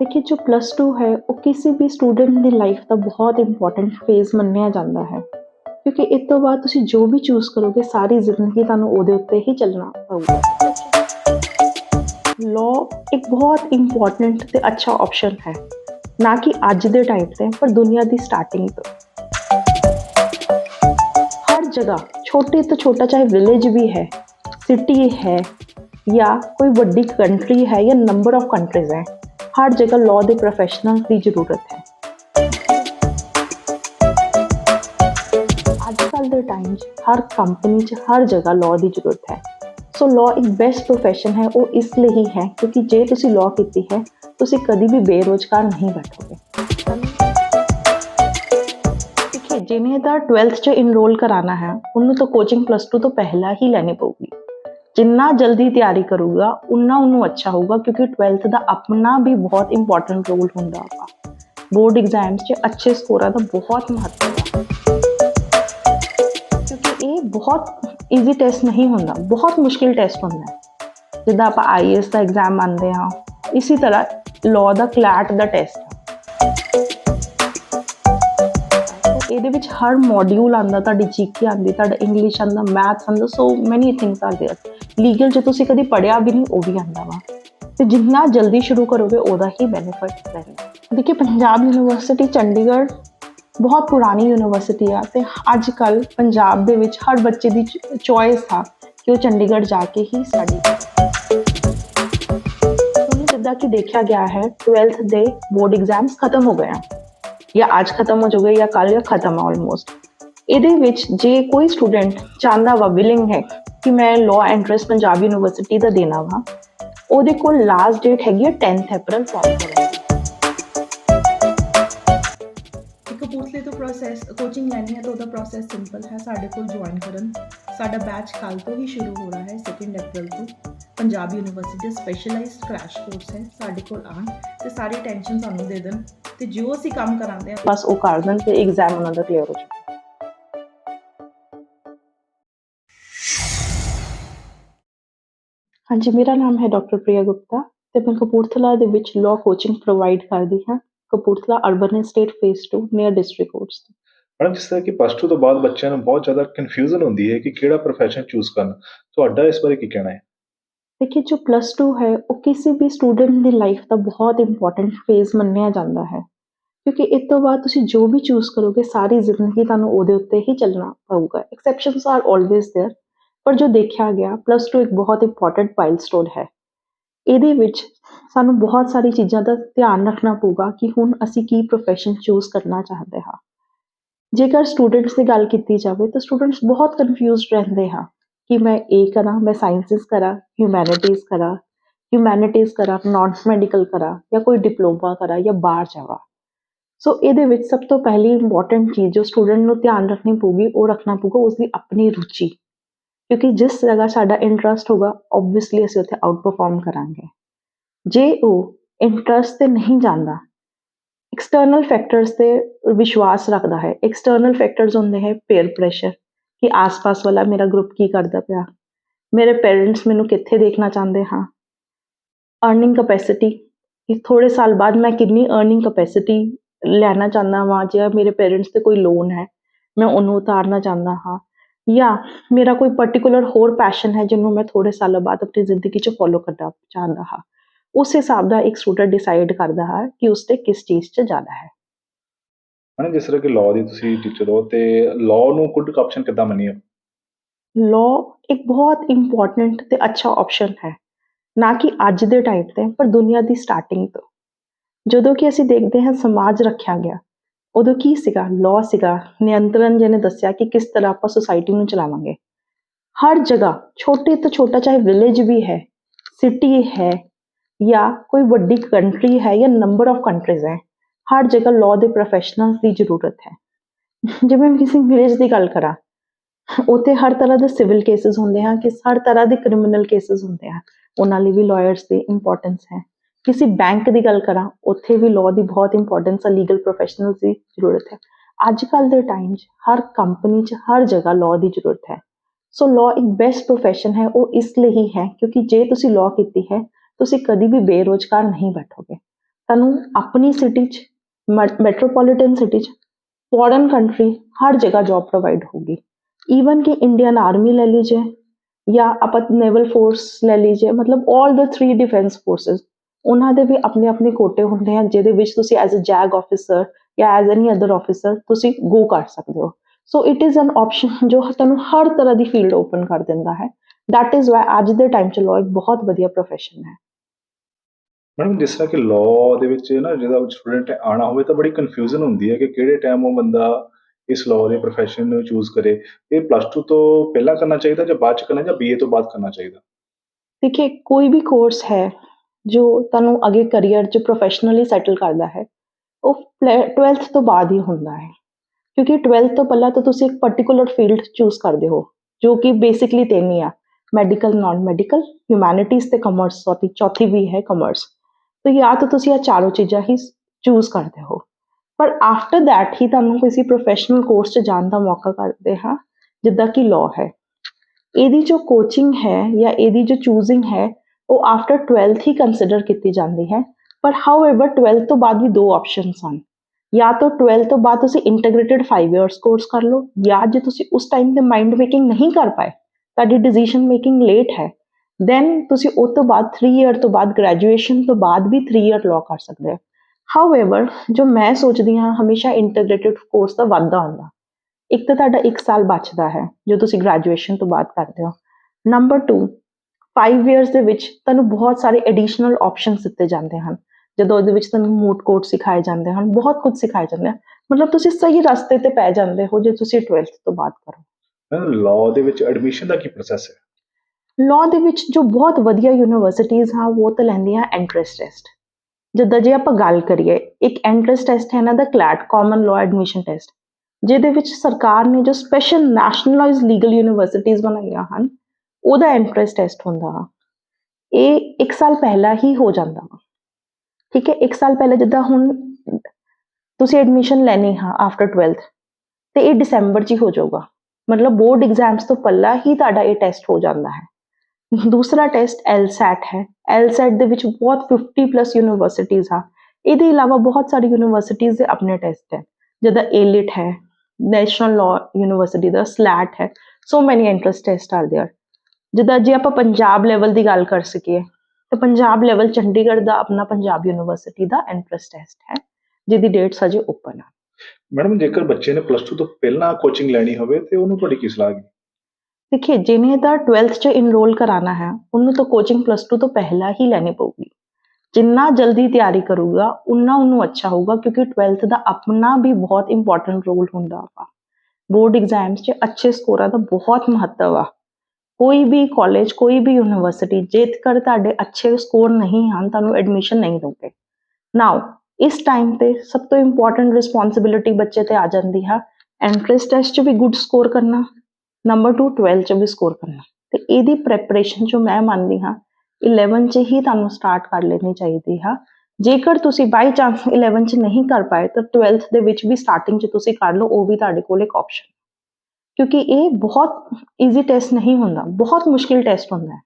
देखिए, जो plus two है, वो किसी भी स्टूडेंट की लाइफ का बहुत इंपॉर्टेंट फ़ेज़ मनिया जाता है। क्योंकि इस तो बाद तुसी जो भी चूज़ करोगे, सारी ज़िंदगी तुम्हें उत्ते ही चलना पड़ेगा लॉ एक बहुत इंपॉर्टेंट तो अच्छा ऑप्शन है। ना कि अज के टाइम से पर दुनिया की स्टार्टिंग तो। हर जगह, छोटे तो छोटा, चाहे विलेज भी है सिटी है, या कोई वीड्डी कंट्री है, या नंबर ऑफ़ कंट्रीज़ है हर जगह लॉ के प्रोफेशनल की जरूरत है अजकल के टाइम हर कंपनी च हर जगह लॉ की जरूरत है सो लॉ एक बेस्ट प्रोफैशन है वो इसलिए ही है क्योंकि जे तुसी लॉ की है तुसी कभी भी बेरोजगार नहीं बैठोगे देखिए जिन्हें ਤਾਂ 12th ਚ ਇਨਰੋਲ ਕਰਾਣਾ ਹੈ ਉਹਨੂੰ ਤਾਂ ਕੋਚਿੰਗ ਪਲੱਸ 2 ਤੋਂ ਪਹਿਲਾਂ ਹੀ ਲੈਣੀ ਪਊਗੀ ਜਿੰਨਾ ਜਲਦੀ ਤਿਆਰੀ ਕਰੂਗਾ ਉਨਾ ਉਹਨੂੰ ਅੱਛਾ ਹੋਊਗਾ ਕਿਉਂਕਿ 12th ਦਾ ਆਪਣਾ ਵੀ ਬਹੁਤ ਇੰਪੋਰਟੈਂਟ ਰੋਲ ਹੁੰਦਾ ਹੈ ਬੋਰਡ ਐਗਜ਼ਾਮਸ 'ਚ ਅੱਛੇ ਸਕੋਰਾਂ ਦਾ ਬਹੁਤ ਮਹੱਤਵ ਹੈ ਕਿਉਂਕਿ ਇਹ ਬਹੁਤ ਈਜ਼ੀ ਟੈਸਟ ਨਹੀਂ ਹੁੰਦਾ ਬਹੁਤ ਮੁਸ਼ਕਿਲ ਟੈਸਟ ਹੁੰਦਾ ਹੈ ਜਿੱਦਾਂ ਆਪਾਂ ਆਈਐਸ ਦਾ ਐਗਜ਼ਾਮ ਮੰਨਦੇ ਹਾਂ ਇਸੇ ਤਰ੍ਹਾਂ ਲਾਅ ਦਾ ਕਲੈਟ ਦਾ ਟੈਸਟ ਇਹਦੇ ਵਿੱਚ ਹਰ ਮੋਡਿਊਲ ਆਂਦਾ ਤੁਹਾਡੀ ਜੀਕੇ ਆਂਦੀ ਤੁਹਾਡਾ English and maths and so many things are there legal ਜੇ ਤੁਸੀਂ ਕਦੀ ਪੜਿਆ ਵੀ ਨਹੀਂ ਉਹ ਵੀ ਆਂਦਾ ਵਾ ਤੇ ਜਿੰਨਾ ਜਲਦੀ ਸ਼ੁਰੂ ਕਰੋਗੇ ਉਹਦਾ ਹੀ ਬੈਨੀਫਿਟ ਰਹੇਗਾ ਦੇਖਿਏ ਪੰਜਾਬ ਯੂਨੀਵਰਸਿਟੀ ਚੰਡੀਗੜ੍ਹ ਬਹੁਤ ਪੁਰਾਣੀ ਯੂਨੀਵਰਸਿਟੀ ਆ ਤੇ ਅੱਜ ਕੱਲ ਪੰਜਾਬ ਦੇ ਵਿੱਚ ਹਰ ਬੱਚੇ ਦੀ ਚੋਇਸ ਆ ਕਿ ਉਹ ਚੰਡੀਗੜ੍ਹ ਜਾ ਕੇ ਹੀ ਸਟੱਡੀ ਕਰੇ ਹੁਣ ਜਿੱਦਾਂ ਕਿ ਦੇਖਿਆ ਗਿਆ ਹੈ 12th ਦੇ ਬੋਰਡ ਐਗਜ਼ਾਮਸ ਖਤਮ ਹੋ ਗਏ ਆ ਜਾਂ ਅੱਜ ਖਤਮ ਹੋ ਜਾਊਗਾ ਜਾਂ ਕੱਲ ਜਾਂ ਖਤਮ ਆ ਆਲਮੋਸਟ ਇਹਦੇ ਵਿੱਚ ਜੇ ਕੋਈ ਸਟੂਡੈਂਟ ਚਾਹੁੰਦਾ ਵਾ ਵਿਲਿੰਗ ਹੈ ਕਿ ਮੈਂ ਲਾਅ ਐਂਟਰੈਂਸ ਪੰਜਾਬ ਯੂਨੀਵਰਸਿਟੀ ਦਾ ਦੇਣਾ ਵਾ, ਉਹਦੇ ਕੋਲ ਲਾਸਟ ਡੇਟ ਹੈਗੀ ਹੈ 10th ਅਪ੍ਰੈਲ ਫਾਰਮ ਭਰਨ ਕਪੂਰਥਲੇ ਤੋਂ ਪ੍ਰੋਸੈਸ ਕੋਚਿੰਗ ਲੈਣੀ ਹੈ ਤਾਂ ਉਹਦਾ ਪ੍ਰੋਸੈਸ ਸਿੰਪਲ ਹੈ, ਸਾਡੇ ਕੋਲ ਜੁਆਇਨ ਕਰਨ। ਸਾਡਾ ਬੈਚ ਕੱਲ ਤੋਂ ਹੀ ਸ਼ੁਰੂ ਹੋ ਰਿਹਾ ਹੈ 2 ਅਪ੍ਰੈਲ ਤੋਂ। ਪੰਜਾਬ ਯੂਨੀਵਰਸਿਟੀ ਦਾ ਸਪੈਸ਼ਲਾਈਜ਼ਡ ਕ੍ਰੈਸ਼ ਕੋਰਸ ਹੈ, ਸਾਡੇ ਕੋਲ ਆਉਣ ਤੇ ਸਾਰੀ ਟੈਨਸ਼ਨ ਸਾਨੂੰ ਦੇ ਦੇਣ। ਤੇ ਜੋ ਅਸੀਂ ਕੰਮ ਕਰਾਉਂਦੇ ਆ ਬਸ ਉਹ ਕਰ ਦੇਣ ਤੇ ਐਗਜ਼ਾਮ ਉਹਨਾਂ ਦਾ ਕਲੀਅਰ ਹੋ ਜਾਵੇ ਹਾਂਜੀ ਮੇਰਾ ਨਾਮ ਹੈ ਡਾਕਟਰ ਪ੍ਰਿਆ ਗੁਪਤਾ ਤੇ ਮੈਂ ਕਪੂਰਥਲਾ ਦੇ ਵਿੱਚ ਲਾਅ ਕੋਚਿੰਗ ਪ੍ਰੋਵਾਈਡ ਕਰਦੀ ਹਾਂ। Kapurthala urban estate phase 2 near district courts ਤੋਂ। ਮੈਡਮ ਜਿਸ ਤਰ੍ਹਾਂ ਕਿ ਪਲੱਸ 2 ਤੋਂ ਬਾਅਦ ਬੱਚਿਆਂ ਨੂੰ ਬਹੁਤ ਜ਼ਿਆਦਾ ਕਨਫਿਊਜ਼ਨ ਹੁੰਦੀ ਹੈ ਕਿ ਕਿਹੜਾ ਪ੍ਰੋਫੈਸ਼ਨ ਚੂਜ਼ ਕਰਨਾ। ਤੁਹਾਡਾ ਇਸ ਬਾਰੇ ਕੀ ਕਹਿਣਾ ਹੈ? ਦੇਖਿਏ ਜੋ ਪਲੱਸ 2 ਹੈ ਉਹ ਕਿਸੇ ਵੀ ਸਟੂਡੈਂਟ ਦੀ ਲਾਈਫ ਦਾ ਬਹੁਤ ਇੰਪੋਰਟੈਂਟ ਫੇਜ਼ ਮੰਨਿਆ ਜਾਂਦਾ ਹੈ। ਕਿਉਂਕਿ ਇਸ ਤੋਂ ਬਾਅਦ ਤੁਸੀਂ ਜੋ ਵੀ ਚੂਜ਼ ਕਰੋਗੇ ਸਾਰੀ ਜ਼ਿੰਦਗੀ ਤੁਹਾਨੂੰ ਉਹਦੇ ਉੱਤੇ ਹੀ ਚੱਲਣਾ ਪਊਗਾ ਐਕਸੈਪਸ਼ਨਸ ਆਰ ਆਲਵੇਜ਼ देयर ਪਰ ਜੋ ਦੇਖਿਆ ਗਿਆ ਪਲੱਸ 2 ਇੱਕ ਬਹੁਤ ਇੰਪੋਰਟੈਂਟ ਮਾਈਲਸਟੋਨ ਹੈ ਇਹਦੇ ਵਿੱਚ ਸਾਨੂੰ ਬਹੁਤ ਸਾਰੀ ਚੀਜ਼ਾਂ ਦਾ ਧਿਆਨ ਰੱਖਣਾ ਪਊਗਾ ਕਿ ਹੁਣ ਅਸੀਂ ਕੀ ਪ੍ਰੋਫੈਸ਼ਨ ਚੂਜ਼ ਕਰਨਾ ਚਾਹੁੰਦੇ ਹਾਂ ਜੇਕਰ ਸਟੂਡੈਂਟਸ ਦੀ ਗੱਲ ਕੀਤੀ ਜਾਵੇ ਤਾਂ ਸਟੂਡੈਂਟਸ ਬਹੁਤ ਕਨਫਿਊਜ਼ਡ ਰਹਿੰਦੇ ਹਾਂ ਕਿ ਮੈਂ ਇਹ ਕਰਾਂ ਮੈਂ ਸਾਇੰਸਿਸ ਕਰਾਂ ਹਿਊਮੈਨਿਟੀਜ਼ ਕਰਾਂ ਹਿਊਮੈਨਿਟੀਜ਼ ਕਰਾਂ ਨਾਨ ਮੈਡੀਕਲ ਕਰਾਂ ਜਾਂ ਕੋਈ ਡਿਪਲੋਮਾ ਕਰਾਂ ਜਾਂ ਬਾਹਰ ਜਾਵਾਂ ਸੋ ਇਹਦੇ ਵਿੱਚ ਸਭ ਤੋਂ ਪਹਿਲੀ ਇੰਪੋਰਟੈਂਟ ਚੀਜ਼ ਜੋ ਸਟੂਡੈਂਟ ਨੂੰ ਧਿਆਨ ਰੱਖਣੀ ਪਊਗੀ, ਉਹ ਰੱਖਣਾ ਪਊਗਾ ਉਸ ਦੀ ਆਪਣੀ ਰੁਚੀ। ਕਿਉਂਕਿ ਜਿਸ ਜਗ੍ਹਾ ਸਾਡਾ ਇੰਟਰਸਟ ਹੋਗਾ ਆਬਵੀਅਸਲੀ ਅਸੀਂ ਉੱਥੇ ਆਊਟ ਪਰਫਾਰਮ ਕਰਾਂਗੇ। ਜੇ ਉਹ ਇੰਟਰਸਟ ਤੇ ਨਹੀਂ ਜਾਂਦਾ ਐਕਸਟਰਨਲ ਫੈਕਟਰਸ ਤੇ ਵਿਸ਼ਵਾਸ ਰੱਖਦਾ ਹੈ। ਐਕਸਟਰਨਲ ਫੈਕਟਰਸ ਹੁੰਦੇ ਹੈ ਪੇਅਰ ਪ੍ਰੈਸ਼ਰ ਕਿ ਆਸ-ਪਾਸ ਵਾਲਾ ਮੇਰਾ ਗਰੁੱਪ ਕੀ ਕਰਦਾ ਪਿਆ? ਮੇਰੇ ਪੇਰੈਂਟਸ ਮੈਨੂੰ ਕਿੱਥੇ ਦੇਖਣਾ ਚਾਹੁੰਦੇ ਹਾਂ? ਅਰਨਿੰਗ ਕੈਪੈਸਿਟੀ ਕਿ ਥੋੜੇ ਸਾਲ ਬਾਅਦ ਮੈਂ ਕਿੰਨੀ ਅਰਨਿੰਗ ਕੈਪੈਸਿਟੀ ਲੈਣਾ ਚਾਹੁੰਦਾ ਹਾਂ ਜਾਂ ਮੇਰੇ ਪੇਰੈਂਟਸ ਤੇ ਕੋਈ ਲੋਨ ਹੈ ਮੈਂ ਉਹਨੂੰ ਉਤਾਰਨਾ ਚਾਹੁੰਦਾ ਹਾਂ। ਜਾਂ ਮੇਰਾ ਕੋਈ ਪਾਰਟਿਕੂਲਰ ਹੋਰ ਪੈਸ਼ਨ ਹੈ ਜਿਹਨੂੰ ਮੈਂ ਥੋੜੇ ਸਾਲਾਂ ਬਾਅਦ ਆਪਣੀ ਜ਼ਿੰਦਗੀ 'ਚ ਫੋਲੋ ਕਰਨਾ ਚਾਹੁੰਦਾ ਹਾਂ। ਉਸ ਹਿਸਾਬ ਦਾ ਇੱਕ ਸਟੂਡੈਂਟ ਡਿਸਾਈਡ ਕਰਦਾ ਹੈ ਕਿ ਉਸ ਤੇ ਕਿਸ ਚੀਜ਼ 'ਚ ਜਾਣਾ ਹੈ। ਮੈਡਮ ਜਿਸ ਤਰ੍ਹਾਂ ਕਿ ਲਾਅ ਦੀ ਤੁਸੀਂ ਟੀਚਰ ਹੋ ਤੇ ਲਾਅ ਨੂੰ ਗੁੱਡ ਆਪਸ਼ਨ ਕਿੱਦਾਂ ਮੰਨੀਏ? ਲਾਅ ਇੱਕ ਬਹੁਤ ਇੰਪੋਰਟੈਂਟ ਤੇ ਅੱਛਾ ਆਪਸ਼ਨ ਹੈ। ਨਾ ਕਿ ਅੱਜ ਦੇ ਟਾਈਮ ਤੇ ਪਰ ਦੁਨੀਆ ਦੀ ਸਟਾਰਟਿੰਗ ਤੋਂ। ਜਦੋਂ ਕਿ ਅਸੀਂ ਦੇਖਦੇ ਹਾਂ ਸਮਾਜ ਰੱਖਿਆ ਗਿਆ, ਉਦੋਂ ਕੀ ਸੀਗਾ? ਲਾਅ ਸੀਗਾ, ਨਿਯੰਤਰਣ ਜਿਹਨੇ ਦੱਸਿਆ ਕਿ ਕਿਸ ਤਰ੍ਹਾਂ ਆਪਾਂ ਸੁਸਾਇਟੀ ਨੂੰ ਚਲਾਵਾਂਗੇ। ਹਰ ਜਗ੍ਹਾ, ਛੋਟੇ ਤੋਂ ਛੋਟਾ ਚਾਹੇ ਵਿਲੇਜ ਵੀ ਹੈ ਸਿਟੀ ਹੈ, ਜਾਂ ਕੋਈ ਵੱਡੀ ਕੰਟਰੀ ਹੈ, ਜਾਂ ਨੰਬਰ ਆਫ ਕੰਟਰੀਜ਼ ਹੈ, ਹਰ ਜਗ੍ਹਾ ਲਾਅ ਦੇ ਪ੍ਰੋਫੈਸ਼ਨਲਸ ਦੀ ਜ਼ਰੂਰਤ ਹੈ। ਜਿਵੇਂ ਮੈਂ ਕਿਸੇ ਵਿਲੇਜ ਦੀ ਗੱਲ ਕਰਾਂ, ਉੱਥੇ ਹਰ ਤਰ੍ਹਾਂ ਦੇ ਸਿਵਲ ਕੇਸਿਸ ਹੁੰਦੇ ਹਨ, ਕਿ ਹਰ ਤਰ੍ਹਾਂ ਦੇ ਕ੍ਰਿਮੀਨਲ ਕੇਸਿਸ ਹੁੰਦੇ ਹਨ। ਉਹਨਾਂ ਲਈ ਵੀ ਲਾਇਰਸ ਦੀ ਇੰਪੋਰਟੈਂਸ ਹੈ। ਕਿਸੇ ਬੈਂਕ ਦੀ ਗੱਲ ਕਰਾਂ ਉੱਥੇ ਵੀ ਲਾਅ ਦੀ ਬਹੁਤ ਇੰਪੋਰਟੈਂਸ ਆ ਲੀਗਲ ਪ੍ਰੋਫੈਸ਼ਨਲਸ ਦੀ ਜ਼ਰੂਰਤ ਹੈ ਅੱਜ ਕੱਲ ਦੇ ਟਾਈਮ 'ਚ ਹਰ ਕੰਪਨੀ 'ਚ ਹਰ ਜਗ੍ਹਾ ਲਾਅ ਦੀ ਜ਼ਰੂਰਤ ਹੈ ਸੋ ਲਾਅ ਇੱਕ ਬੈਸਟ profession ਹੈ ਉਹ ਇਸ ਲਈ ਹੀ ਹੈ ਕਿਉਂਕਿ ਜੇ ਤੁਸੀਂ ਲਾਅ ਕੀਤੀ ਹੈ ਤੁਸੀਂ ਕਦੀ ਵੀ ਬੇਰੋਜ਼ਗਾਰ ਨਹੀਂ ਬੈਠੋਗੇ ਤੁਹਾਨੂੰ ਆਪਣੀ ਸਿਟੀ 'ਚ ਮੈਟਰੋਪੋਲੀਟਨ ਸਿਟੀ 'ਚ ਫੋਰਨ ਕੰਟਰੀ ਹਰ ਜਗ੍ਹਾ ਜੌਬ ਪ੍ਰੋਵਾਈਡ ਹੋਗੀ इवन कि इंडियन आर्मी ले लीजिए या आप नेवल फोर्स ले लीजिए मतलब all the three defence forces ਉਹਨਾਂ ਦੇ ਵੀ ਆਪਣੇ ਆਪਣੇ ਕੋਟੇ ਹੁੰਦੇ ਹਨ ਜਿਹਦੇ ਵਿੱਚ ਤੁਸੀਂ ਐਜ਼ ਅ ਜੈਗ ਆਫੀਸਰ ਜਾਂ ਐਜ਼ ਐਨੀ ਅਦਰ ਆਫੀਸਰ ਤੁਸੀਂ ਗੋ ਕਰ ਸਕਦੇ ਹੋ। So it is an option ਜੋ ਤੁਹਾਨੂੰ ਹਰ ਤਰ੍ਹਾਂ ਦੀ ਫੀਲਡ ਓਪਨ ਕਰ ਦਿੰਦਾ ਹੈ। ਦੈਟ ਇਜ਼ ਵਾਈ ਅੱਜ ਦੇ ਟਾਈਮ 'ਚ ਲਾਅ ਇੱਕ ਬਹੁਤ ਵਧੀਆ ਪ੍ਰੋਫੈਸ਼ਨ ਹੈ। ਮੈਡਮ ਜਿਸ ਤਰ੍ਹਾਂ ਕਿ ਲਾਅ ਦੇ ਵਿੱਚ ਨਾ ਜਿਹਦਾ ਸਟੂਡੈਂਟ ਆਣਾ ਹੋਵੇ ਤਾਂ ਬੜੀ ਕਨਫਿਊਜ਼ਨ ਹੁੰਦੀ ਹੈ ਕਿ ਕਿਹੜੇ ਟਾਈਮ ਉਹ ਬੰਦਾ ਇਸ ਲਾਅ ਦੇ ਪ੍ਰੋਫੈਸ਼ਨ ਨੂੰ ਚੂਜ਼ ਕਰੇ। ਇਹ ਪਲੱਸ 2 ਤੋਂ ਪਹਿਲਾਂ ਕਰਨਾ ਚਾਹੀਦਾ ਜਾਂ ਬਾਅਦ ਚ ਕਰਨਾ ਜਾਂ ਬੀਏ ਤੋਂ ਬਾਅਦ ਕਰਨਾ ਚਾਹੀਦਾ? ਦੇਖिए ਕੋਈ ਵੀ ਕੋਰਸ ਹੈ ਜੋ ਤੁਹਾਨੂੰ ਅੱਗੇ ਕੈਰੀਅਰ 'ਚ ਪ੍ਰੋਫੈਸ਼ਨਲੀ ਸੈਟਲ ਕਰਦਾ ਹੈ, ਉਹ 12th ਤੋਂ ਬਾਅਦ ਹੀ ਹੁੰਦਾ ਹੈ। ਕਿਉਂਕਿ 12th ਤੋਂ ਪਹਿਲਾਂ ਤਾਂ ਤੁਸੀਂ ਇੱਕ ਪਾਰਟਿਕੂਲਰ ਫੀਲਡ ਚੂਜ਼ ਕਰਦੇ ਹੋ, ਜੋ ਕਿ ਬੇਸਿਕਲੀ ਤਿੰਨ ਹੀ ਆ ਮੈਡੀਕਲ ਨਾਨ ਮੈਡੀਕਲ ਹਿਊਮੈਨਿਟੀਜ਼ ਤੇ ਕਮਰਸ ਚੌਥੀ ਚੌਥੀ ਵੀ ਹੈ ਕਮਰਸ ਤਾਂ ਜਾਂ ਤਾਂ ਤੁਸੀਂ ਇਹ ਚਾਰੋਂ ਚੀਜ਼ਾਂ ਹੀ ਚੂਜ਼ ਕਰਦੇ ਹੋ। ਪਰ ਆਫਟਰ ਥੈਟ ਹੀ ਤੁਹਾਨੂੰ ਕਿਸੇ ਪ੍ਰੋਫੈਸ਼ਨਲ ਕੋਰਸ 'ਚ ਜਾਣ ਦਾ ਮੌਕਾ ਕਰਦੇ ਹਾਂ, ਜਿੱਦਾਂ ਕਿ ਲਾਅ ਹੈ। ਇਹਦੀ ਜੋ ਕੋਚਿੰਗ ਹੈ ਜਾਂ ਇਹਦੀ ਜੋ ਚੂਜ਼ਿੰਗ ਹੈ ਉਹ ਆਫਟਰ 12th ਹੀ ਕੰਸੀਡਰ ਕੀਤੀ ਜਾਂਦੀ ਹੈ, ਪਰ ਹਾਊਐਵਰ 12th ਤੋਂ ਬਾਅਦ ਵੀ ਦੋ ਆਪਸ਼ਨਸ ਹਨ। ਜਾਂ ਤਾਂ 12th ਤੋਂ ਬਾਅਦ ਤੁਸੀਂ ਇੰਟੀਗ੍ਰੇਟਿਡ 5 ਇਅਰਸ ਕੋਰਸ ਕਰ ਲਓ, ਜਾਂ ਜੇ ਤੁਸੀਂ ਉਸ ਟਾਈਮ ਤੇ ਮਾਈਂਡ ਮੇਕਿੰਗ ਨਹੀਂ ਕਰ ਪਾਏ, ਤੁਹਾਡੀ ਡਿਸੀਜਨ ਮੇਕਿੰਗ ਲੇਟ ਹੈ ਦੈਨ ਤੁਸੀਂ ਉਸ ਤੋਂ ਬਾਅਦ 3 ਇਅਰ ਤੋਂ ਬਾਅਦ ਗ੍ਰੈਜੂਏਸ਼ਨ ਤੋਂ ਬਾਅਦ ਵੀ 3 ਇਅਰ ਲਾਅ ਕਰ ਸਕਦੇ ਹੋ। ਹਾਊਐਵਰ ਜੋ ਮੈਂ ਸੋਚਦੀ ਹਾਂ, ਹਮੇਸ਼ਾ ਇੰਟੀਗ੍ਰੇਟਿਡ ਕੋਰਸ ਦਾ ਵਾਧਾ ਹੁੰਦਾ। ਇੱਕ ਤਾਂ ਤੁਹਾਡਾ 1 ਸਾਲ ਬਚਦਾ ਹੈ, ਜੋ ਤੁਸੀਂ ਗ੍ਰੈਜੂਏਸ਼ਨ ਤੋਂ ਬਾਅਦ ਕਰਦੇ ਹੋ। ਨੰਬਰ 2 5 ਇਅਰਸ ਦੇ ਵਿੱਚ ਤੁਹਾਨੂੰ ਬਹੁਤ ਸਾਰੇ ਐਡੀਸ਼ਨਲ ਆਪਸ਼ਨਸ ਦਿੱਤੇ ਜਾਂਦੇ ਹਨ। ਜਦੋਂ ਉਹਦੇ ਵਿੱਚ ਤੁਹਾਨੂੰ ਮੋਟ ਕੋਡ ਸਿਖਾਏ ਜਾਂਦੇ ਹਨ ਬਹੁਤ ਕੁਝ ਸਿਖਾਏ ਜਾਂਦੇ ਹਨ। ਮਤਲਬ ਤੁਸੀਂ ਸਹੀ ਰਸਤੇ ਤੇ ਪੈ ਜਾਂਦੇ ਹੋ ਜੇ ਤੁਸੀਂ 12th ਤੋਂ ਬਾਅਦ ਕਰੋ। ਲਾਅ ਦੇ ਵਿੱਚ ਐਡਮਿਸ਼ਨ ਦਾ ਕੀ ਪ੍ਰੋਸੈਸ ਹੈ? ਲਾਅ ਦੇ ਵਿੱਚ ਜੋ ਬਹੁਤ ਵਧੀਆ ਯੂਨੀਵਰਸਿਟੀਆਂ ਹਾਂ ਉਹ ਤਾਂ ਲੈਂਦੀਆਂ ਐਂਟਰੈਂਸ ਟੈਸਟ ਜਿੱਦਾਂ ਜੇ ਆਪਾਂ ਗੱਲ ਕਰੀਏ ਇੱਕ ਐਂਟਰੈਂਸ ਟੈਸਟ ਹੈ ਇਹਨਾਂ ਦਾ CLAT common law admission test ਜਿਹਦੇ ਵਿੱਚ ਸਰਕਾਰ ਨੇ ਜੋ ਸਪੈਸ਼ਲ ਨੈਸ਼ਨਲਾਈਜ਼ਡ ਲੀਗਲ ਯੂਨੀਵਰਸਿਟੀਆਂ ਬਣਾਈਆਂ ਹਨ ਉਹਦਾ ਐਂਟਰੈਂਸ ਟੈਸਟ ਹੁੰਦਾ ਵਾ ਇਹ 1 ਸਾਲ ਪਹਿਲਾਂ ਹੀ ਹੋ ਜਾਂਦਾ ਵਾ ਠੀਕ ਹੈ 1 ਸਾਲ ਪਹਿਲਾਂ ਜਿੱਦਾਂ ਹੁਣ ਤੁਸੀਂ ਐਡਮਿਸ਼ਨ ਲੈਣੀ ਹਾਂ ਆਫਟਰ 12th ਤੇ ਇਹ ਦਸੰਬਰ 'ਚ ਹੀ ਹੋ ਜਾਊਗਾ ਮਤਲਬ ਬੋਰਡ ਐਗਜ਼ਾਮਸ ਤੋਂ ਪਹਿਲਾਂ ਹੀ ਤੁਹਾਡਾ ਇਹ ਟੈਸਟ ਹੋ ਜਾਂਦਾ ਹੈ ਦੂਸਰਾ ਟੈਸਟ LSAT ਹੈ LSAT ਦੇ ਵਿੱਚ ਬਹੁਤ 50 ਪਲੱਸ ਯੂਨੀਵਰਸਿਟੀਆਂ ਆ ਇਹਦੇ ਇਲਾਵਾ ਬਹੁਤ ਸਾਰੀ ਯੂਨੀਵਰਸਿਟੀਆਂ ਦੇ ਆਪਣੇ ਟੈਸਟ ਹੈ ਜਿੱਦਾਂ ALIT ਹੈ ਨੈਸ਼ਨਲ ਲਾਅ ਯੂਨੀਵਰਸਿਟੀ ਦਾ SLAT ਹੈ so many entrance test are there ਜਿੱਦਾਂ ਜੇ ਆਪਾਂ ਪੰਜਾਬ ਲੈਵਲ ਦੀ ਗੱਲ ਕਰ ਸਕੀਏ ਤਾਂ ਪੰਜਾਬ ਲੈਵਲ ਚੰਡੀਗੜ੍ਹ ਦਾ ਆਪਣਾ ਪੰਜਾਬ ਯੂਨੀਵਰਸਿਟੀ ਦਾ ਐਂਟਰੈਂਸ ਟੈਸਟ ਹੈ ਜਿਹਦੀ ਡੇਟਸ ਅਜੇ ਓਪਨ ਆ। ਮੈਡਮ ਜੇਕਰ ਬੱਚੇ ਨੇ ਪਲੱਸ 2 ਤੋਂ ਪਹਿਲਾਂ ਕੋਚਿੰਗ ਲੈਣੀ ਹੋਵੇ ਤੇ ਉਹਨੂੰ ਤੁਹਾਡੀ ਕੀ ਸਲਾਹ ਹੈ ਦੇਖਿਏ ਜਿਹਨੇ ਤਾਂ 12th ਚ ਇਨਰੋਲ ਕਰਾਣਾ ਹੈ ਉਹਨੂੰ ਤਾਂ ਕੋਚਿੰਗ ਪਲੱਸ 2 ਤੋਂ ਪਹਿਲਾਂ ਹੀ ਲੈਣੀ ਪਊਗੀ। ਜਿੰਨਾ ਜਲਦੀ ਤਿਆਰੀ ਕਰੂਗਾ ਉਨਾ ਉਹਨੂੰ ਅੱਛਾ ਹੋਊਗਾ ਕਿਉਂਕਿ 12th ਦਾ ਆਪਣਾ ਵੀ ਬਹੁਤ ਇੰਪੋਰਟੈਂਟ ਰੋਲ ਹੁੰਦਾ ਆ ਬੋਰਡ ਐਗਜ਼ਾਮਸ 'ਚ ਅੱਛੇ ਸਕੋਰਾਂ ਦਾ ਬਹੁਤ ਮਹੱਤਵ ਆ। ਕੋਈ ਵੀ ਕਾਲਜ ਕੋਈ ਵੀ ਯੂਨੀਵਰਸਿਟੀ ਜੇਕਰ ਤੁਹਾਡੇ ਅੱਛੇ ਸਕੋਰ ਨਹੀਂ ਹਨ, ਤੁਹਾਨੂੰ ਐਡਮਿਸ਼ਨ ਨਹੀਂ ਦੋਗੇ ਨਾਓ ਇਸ ਟਾਈਮ ਤੇ ਸਭ ਤੋਂ ਇੰਪੋਰਟੈਂਟ ਰਿਸਪੌਂਸਿਬਿਲਿਟੀ ਬੱਚੇ ਤੇ ਆ ਜਾਂਦੀ ਹੈ। ਐਂਟਰੈਂਸ ਟੈਸਟ 'ਚ ਵੀ ਗੁੱਡ ਸਕੋਰ ਕਰਨਾ ਨੰਬਰ 2 12 ਚ ਵੀ ਸਕੋਰ ਕਰਨਾ। ਤੇ ਇਹਦੀ ਪ੍ਰੈਪਰੇਸ਼ਨ ਜੋ ਮੈਂ ਮੰਨਦੀ ਹਾਂ 11 ਚ ਹੀ ਤੁਹਾਨੂੰ ਸਟਾਰਟ ਕਰ ਲੈਣੀ ਚਾਹੀਦੀ ਹੈ। ਜੇਕਰ ਤੁਸੀਂ ਬਾਈ ਚਾਂਸ 11 ਚ ਨਹੀਂ ਕਰ ਪਾਏ, ਤਾਂ 12th ਦੇ ਵਿੱਚ ਵੀ ਸਟਾਰਟਿੰਗ ਚ ਤੁਸੀਂ ਕਰ ਲਓ, ਉਹ ਵੀ ਤੁਹਾਡੇ ਕੋਲ ਇੱਕ ਆਪਸ਼ਨ ਕਿਉਂਕਿ ਇਹ ਬਹੁਤ ਈਜ਼ੀ ਟੈਸਟ ਨਹੀਂ ਹੁੰਦਾ ਬਹੁਤ ਮੁਸ਼ਕਿਲ ਟੈਸਟ ਹੁੰਦਾ ਹੈ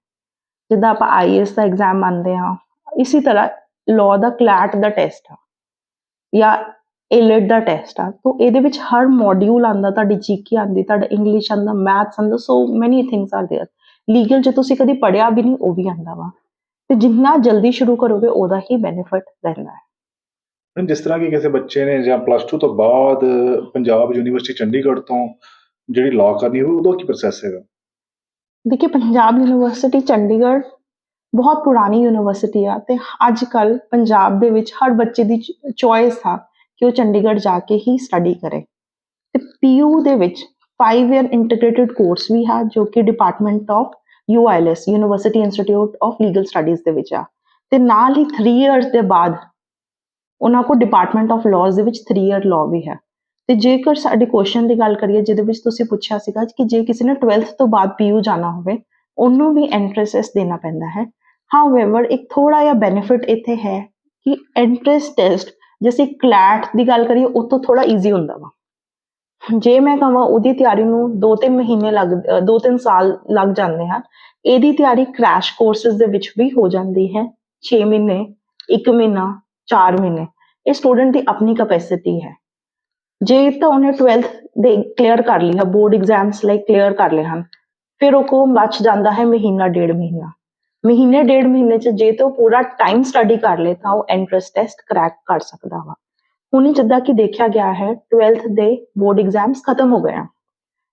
ਜਿੱਦਾਂ ਆਪਾਂ ਆਈਐਸ ਦਾ ਐਗਜ਼ਾਮ ਮੰਨਦੇ ਹਾਂ ਇਸੇ ਤਰ੍ਹਾਂ ਲਾਅ ਦਾ ਕਲੈਟ ਦਾ ਟੈਸਟ ਆ ਜਾਂ ਏਲਟ ਦਾ ਟੈਸਟ ਆ ਤੋਂ ਇਹਦੇ ਵਿੱਚ ਹਰ ਮੋਡਿਊਲ ਆਂਦਾ ਤੁਹਾਡੀ ਜੀਕੇ ਆਂਦੀ ਤੁਹਾਡਾ English and maths and so many things are there legal ਜੇ ਤੁਸੀਂ ਕਦੀ ਪੜਿਆ ਵੀ ਨਹੀਂ ਉਹ ਵੀ ਆਂਦਾ ਵਾ ਤੇ ਜਿੰਨਾ ਜਲਦੀ ਸ਼ੁਰੂ ਕਰੋਗੇ ਉਹਦਾ ਹੀ ਬੈਨੀਫਿਟ ਰਹਿੰਦਾ ਹੈ ਮੈਡਮ ਜਿਸ ਤਰ੍ਹਾਂ ਕਿ ਕਿਸੇ ਬੱਚੇ ਨੇ ਜਾਂ ਪਲੱਸ 2 ਤੋਂ ਬਾਅਦ ਪੰਜਾਬ ਯੂਨੀਵਰਸਿਟੀ ਚੰਡੀਗੜ੍ਹ ਤੋਂ ਜਿਹੜੀ ਲਾਅ ਕਰਨੀ ਹੋਵੇ, ਉਹਦਾ ਕੀ ਪ੍ਰੋਸੈਸ ਹੈਗਾ? ਦੇਖिए ਪੰਜਾਬ ਯੂਨੀਵਰਸਿਟੀ ਚੰਡੀਗੜ੍ਹ ਬਹੁਤ ਪੁਰਾਣੀ ਯੂਨੀਵਰਸਿਟੀ ਆ ਤੇ ਅੱਜ ਕੱਲ ਪੰਜਾਬ ਦੇ ਵਿੱਚ ਹਰ ਬੱਚੇ ਦੀ ਚੋਇਸ ਆ ਕਿ ਉਹ ਚੰਡੀਗੜ੍ਹ ਜਾ ਕੇ ਹੀ ਸਟੱਡੀ ਕਰੇ। ਤੇ ਪੀਯੂ ਦੇ ਵਿੱਚ 5 ਇਅਰ ਇੰਟੀਗ੍ਰੇਟਿਡ ਕੋਰਸ ਵੀ ਹੈ ਜੋ ਕਿ department of UILS university institute of legal studies ਦੇ ਵਿੱਚ ਆ। ਤੇ ਨਾਲ ਹੀ 3 ਇਅਰਸ ਦੇ ਬਾਅਦ ਉਹਨਾਂ ਕੋਲ ਡਿਪਾਰਟਮੈਂਟ ਆਫ ਲਾਜ਼ ਦੇ ਵਿੱਚ 3 ਇਅਰ ਲਾਅ ਵੀ ਹੈ। ਤੇ ਜੇਕਰ ਸਾਡੇ ਕੁਐਸਚਨ ਦੀ ਗੱਲ ਕਰੀਏ, ਜਿਹਦੇ ਵਿੱਚ ਤੁਸੀਂ ਪੁੱਛਿਆ ਸੀਗਾ ਕਿ ਜੇ ਕਿਸੇ ਨੇ 12th ਤੋਂ ਬਾਅਦ ਪੀਯੂ ਜਾਣਾ ਹੋਵੇ, ਉਹਨੂੰ ਵੀ ਐਂਟਰੈਂਸ ਟੈਸਟ ਦੇਣਾ ਪੈਂਦਾ ਹੈ। ਹਾਊਐਵਰ ਇੱਕ ਥੋੜਾ ਜਿਹਾ ਬੈਨੀਫਿਟ ਇੱਥੇ ਹੈ ਕਿ ਐਂਟਰੈਂਸ ਟੈਸਟ ਜਿਵੇਂ ਕਲੈਟ ਦੀ ਗੱਲ ਕਰੀਏ, ਉਹ ਤੋਂ ਥੋੜਾ ਈਜ਼ੀ ਹੁੰਦਾ ਵਾ। ਜੇ ਮੈਂ ਕਹਾਂ ਉਹਦੀ ਤਿਆਰੀ ਨੂੰ 2-3 ਮਹੀਨੇ ਲੱਗ 2-3 ਸਾਲ ਲੱਗ ਜਾਂਦੇ ਹਨ, ਇਹਦੀ ਤਿਆਰੀ ਕ੍ਰੈਸ਼ ਕੋਰਸਸ ਦੇ ਵਿੱਚ ਵੀ ਹੋ ਜਾਂਦੀ ਹੈ। 6 ਮਹੀਨੇ 1 ਮਹੀਨਾ 4 ਮਹੀਨੇ। ਇਹ ਸਟੂਡੈਂਟ ਦੀ ਆਪਣੀ ਕਪੈਸਿਟੀ ਹੈ। ਜੇ ਤਾਂ ਉਹਨੇ 12th ਦੇ ਕਲੀਅਰ ਕਰ ਲਈ ਹੈ ਬੋਰਡ ਐਗਜ਼ਾਮਸ ਲਾਈਕ ਕਲੀਅਰ ਕਰ ਲਏ ਹਨ, ਫਿਰ ਉਹ ਕੋ ਬਚ ਜਾਂਦਾ ਹੈ? ਮਹੀਨਾ, ਡੇਢ ਮਹੀਨਾ। ਮਹੀਨੇ, ਡੇਢ ਮਹੀਨੇ ਚ ਜੇ ਤਾਂ ਉਹ ਪੂਰਾ ਟਾਈਮ ਸਟੱਡੀ ਕਰ ਲੇ ਤਾਂ ਉਹ ਐਂਟਰੈਂਸ ਟੈਸਟ ਕਰੈਕ ਕਰ ਸਕਦਾ ਵਾ। ਹੁਣ ਜਿੱਦਾਂ ਕਿ ਦੇਖਿਆ ਗਿਆ ਹੈ 12th ਦੇ ਬੋਰਡ ਐਗਜ਼ਾਮਸ ਖਤਮ ਹੋ ਗਏ ਆ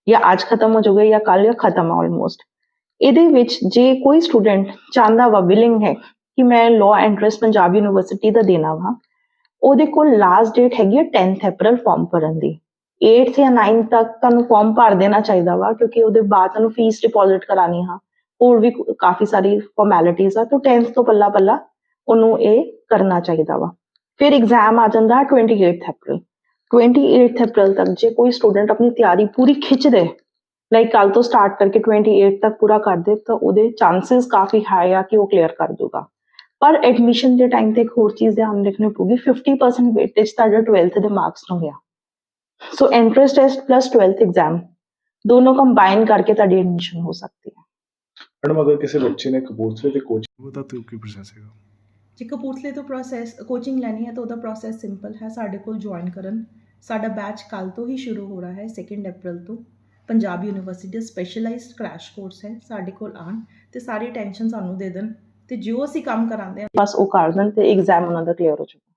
ਜਾਂ ਅੱਜ ਖਤਮ ਹੋ ਜਾਊਗੇ, ਜਾਂ ਕੱਲ ਜਾਂ ਖਤਮ ਆ ਆਲਮੋਸਟ ਇਹਦੇ ਵਿੱਚ ਜੇ ਕੋਈ ਸਟੂਡੈਂਟ ਚਾਹੁੰਦਾ ਵਾ ਵਿਲਿੰਗ ਹੈ ਕਿ ਮੈਂ ਲਾਅ ਐਂਟਰੈਂਸ ਪੰਜਾਬ ਯੂਨੀਵਰਸਿਟੀ ਦਾ ਦੇਣਾ ਵਾ ਉਹਦੇ ਕੋਲ ਲਾਸਟ ਡੇਟ ਹੈਗੀ ਹੈ 10th ਅਪ੍ਰੈਲ ਫਾਰਮ ਭਰਨ ਦੀ। 8th ਜਾਂ 9th ਤੱਕ ਤੁਹਾਨੂੰ ਫਾਰਮ ਭਰ ਦੇਣਾ ਚਾਹੀਦਾ ਵਾ, ਕਿਉਂਕਿ ਉਹਦੇ ਬਾਅਦ ਤੁਹਾਨੂੰ ਫੀਸ ਡਿਪੋਜ਼ਿਟ ਕਰਾਣੀ ਆ। ਹੋਰ ਵੀ ਕਾਫੀ ਸਾਰੀ ਫਾਰਮੈਲਿਟੀਜ਼ ਆ, ਤਾਂ 10th ਤੋਂ ਪੱਲਾ ਪੱਲਾ ਉਹਨੂੰ ਇਹ ਕਰਨਾ ਚਾਹੀਦਾ ਵਾ। ਫਿਰ ਐਗਜ਼ਾਮ ਆ ਜਾਂਦਾ ਹੈ 28th ਅਪ੍ਰੈਲ 28th ਅਪ੍ਰੈਲ ਤੱਕ ਜੇ ਕੋਈ ਸਟੂਡੈਂਟ ਆਪਣੀ ਤਿਆਰੀ ਪੂਰੀ ਖਿੱਚ ਦੇ ਲਾਈਕ ਕੱਲ ਤੋਂ ਸਟਾਰਟ ਕਰਕੇ 28 ਤੱਕ ਪੂਰਾ ਕਰ ਦੇ, ਤਾਂ ਉਹਦੇ ਚਾਂਸਸ ਕਾਫੀ ਹਾਈ ਆ ਕਿ ਉਹ ਕਲੀਅਰ ਕਰ ਦੂਗਾ। ਪਰ ਐਡਮਿਸ਼ਨ ਦੇ ਟਾਈਮ ਤੇ ਇੱਕ ਹੋਰ ਚੀਜ਼ ਧਿਆਨ ਰੱਖਣੀ ਪਊਗੀ 50% ਵੇਟੇਜ ਤੁਹਾਡਾ 12th ਦੇ ਮਾਰਕਸ ਨੂੰ ਗਿਆ। So entrance test plus 12th exam ਦੋਨੋਂ ਕੰਬਾਈਨ ਕਰਕੇ ਤੁਹਾਡੀ ਐਡਮਿਸ਼ਨ ਹੋ ਸਕਦੀ ਹੈ। ਮੈਡਮ ਅਗਰ ਕਿਸੇ ਬੱਚੇ ਨੇ ਕਪੂਰਥਲੇ ਦੇ ਕੋਚਿੰਗ ਉਹਦਾ ਤੇ ਕੀ ਪ੍ਰੋਸੈਸ ਹੈਗਾ? ਜੇ ਕਪੂਰਥਲੇ ਤੋਂ ਪ੍ਰੋਸੈਸ ਕੋਚਿੰਗ ਲੈਣੀ ਹੈ ਤਾਂ ਉਹਦਾ ਪ੍ਰੋਸੈਸ ਸਿੰਪਲ ਹੈ ਸਾਡੇ ਕੋਲ ਜੁਆਇਨ ਕਰਨ। ਸਾਡਾ ਬੈਚ ਕੱਲ ਤੋਂ ਹੀ ਸ਼ੁਰੂ ਹੋ ਰਿਹਾ ਹੈ 2 ਅਪ੍ਰੈਲ ਤੋਂ। ਪੰਜਾਬ ਯੂਨੀਵਰਸਿਟੀ ਦਾ ਸਪੈਸ਼ਲਾਈਜ਼ਡ ਕ੍ਰੈਸ਼ ਕੋਰਸ ਹੈ ਸਾਡੇ ਕੋਲ ਆਣ ਤੇ ਸਾਰੀ ਟੈਨਸ਼ਨ ਸਾਨੂੰ ਦੇ ਦੇਣ। ਤੇ ਜੋ ਅਸੀਂ ਕੰਮ ਕਰਾਉਂਦੇ ਹਾਂ, ਬਸ ਉਹ ਕਰ ਦੇਣ ਤੇ ਐਗਜ਼ਾਮ ਉਹਨਾਂ ਦਾ ਕਲੀਅਰ ਹੋ ਜਾਊਗਾ।